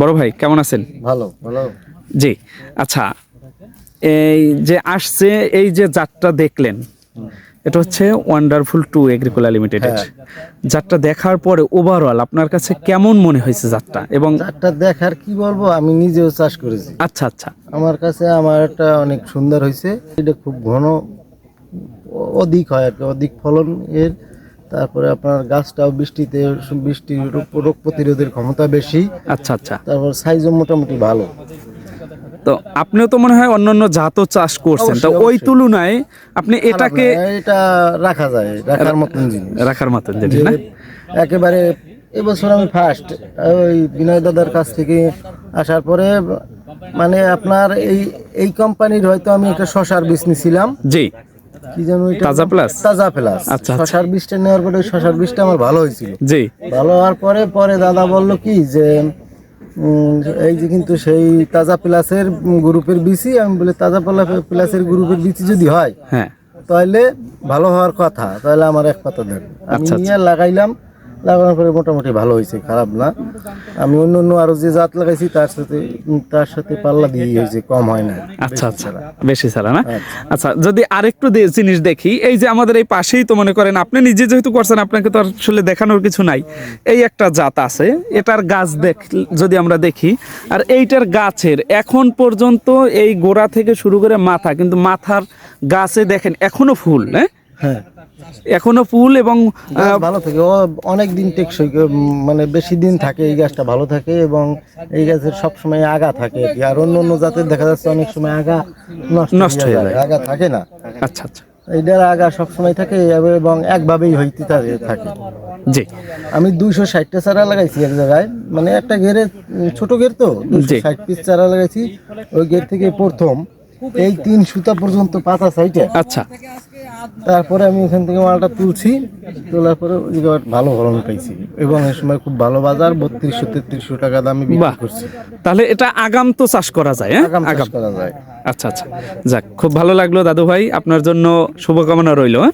বড় ভাই কেমন আছেন? ভালো ভালো। জি আচ্ছা এই যে আসছে এই যে জাতটা দেখলেন এটা হচ্ছে ওয়ান্ডারফুল টু এগ্রিকোলা লিমিটেডের জাতটা দেখার পরে ওভারঅল আপনার কাছে কেমন মনে হয়েছে জাতটা? এবং চারটা দেখার কি বলব আমি নিজেও চাষ করেছি। আচ্ছা আচ্ছা। আমার কাছে আমার একটা অনেক সুন্দর হয়েছে। এটা খুব ঘন অধিক হয় আর কি অধিক ফলন এর তারপরে আপনার গাছটাও বৃষ্টিতে বৃষ্টির রোগ- রোগ প্রতিরোধের ক্ষমতা বেশি। আচ্ছা আচ্ছা। তারপর সাইজও মোটামুটি ভালো। তো আপনিও তো মনে হয় অন্যান্য জাতও চাষ করছেন। তো ওই তুলনায় আপনি এটাকে এটা রাখা যায় রাখার মতন জিনিস। রাখার মতন জিনিস না? একেবারে এবছর আমি ফার্স্ট ওই বিনয় দাদার কাছ থেকে আসার পরে মানে আপনার এই এই কোম্পানির হয়তো আমি একটা শশার বীজ নিছিলাম। জি। কি জানো এটা তাজা প্লাস? তাজা প্লাস। আচ্ছা, আচ্ছা। শশার বীজটা নেওয়ার পরে শশার বীজটা আমার ভালো হয়েছিল। জি। ভালো হওয়ার পরে পরে দাদা বলল কি যে উম, এই যে কিন্তু সেই তাজা প্লাসের গ্রুপের বিসি আমি বলি তাজা প্লা- প্লাসের গ্রুপের বিসি যদি হয় হ্যাঁ। তাহলে ভালো হওয়ার কথা তাহলে আমার এক কথা দেন। আমি আচ্ছা, নিয়ে লাগাইলাম লাগানোর পরে মোটামুটি ভালো হয়েছে খারাপ না। আমি অন্য অন্য আরও যে জাত লাগাইছি তার সাথে তার সাথে পাল্লা দিয়ে হয়েছে কম হয় না। আচ্ছা আচ্ছা বেশি ছাড়া না? আচ্ছা। যদি আরেকটু জিনিস দেখি এই যে আমাদের এই পাশেই তো মনে করেন আপনি নিজে যেহেতু করছেন আপনাকে তো আসলে দেখানোর কিছু নাই। এই একটা জাত আছে এটার গাছ দেখ যদি আমরা দেখি আর এইটার গাছের এখন পর্যন্ত এই গোড়া থেকে শুরু করে মাথা কিন্তু মাথার গাছে দেখেন এখনও ফুল হ্যাঁ? হ্যাঁ। এখনও ফুল এবং ভালো থাকে। ও অনেক দিন টেকসই মানে বেশি দিন থাকে এই গাছটা ভালো থাকে এবং এই গাছের সব সময় আগা থাকে আর অন্য অন্য জাতের দেখা যাচ্ছে অনেক সময় আগা নষ্ট হয়ে যায়। আগা থাকে না। আচ্ছা আচ্ছা। এইটার আগা সব সময় থাকে এবং একভাবেই হইতে থাকে- জি। আমি দুইশো ষাটটা চারা লাগাইছি এক জায়গায়। মানে একটা ঘেরে ছোট ঘের তো। ষাট পিস চারা লাগাইছি। ওই ঘের থেকে প্রথম। এই তিন সুতা পর্যন্ত পাতা সাইটে। আচ্ছা। তারপরে আমি এখান থেকে মালটা তুলছি তোলার পরে ওই জায়গায় ভালো ফলন পাইছি। এবং এই সময় খুব ভালো বাজার বত্রিশশো তেত্রিশশো টাকা দামে বিবাহ বিক্রি করছি। তাহলে এটা আগাম তো চাষ করা যায় হ্যাঁ? আগাম চাষ করা যায়। আচ্ছা আচ্ছা। যাক খুব ভালো লাগল দাদু ভাই আপনার জন্য শুভকামনা রইল হ্যাঁ।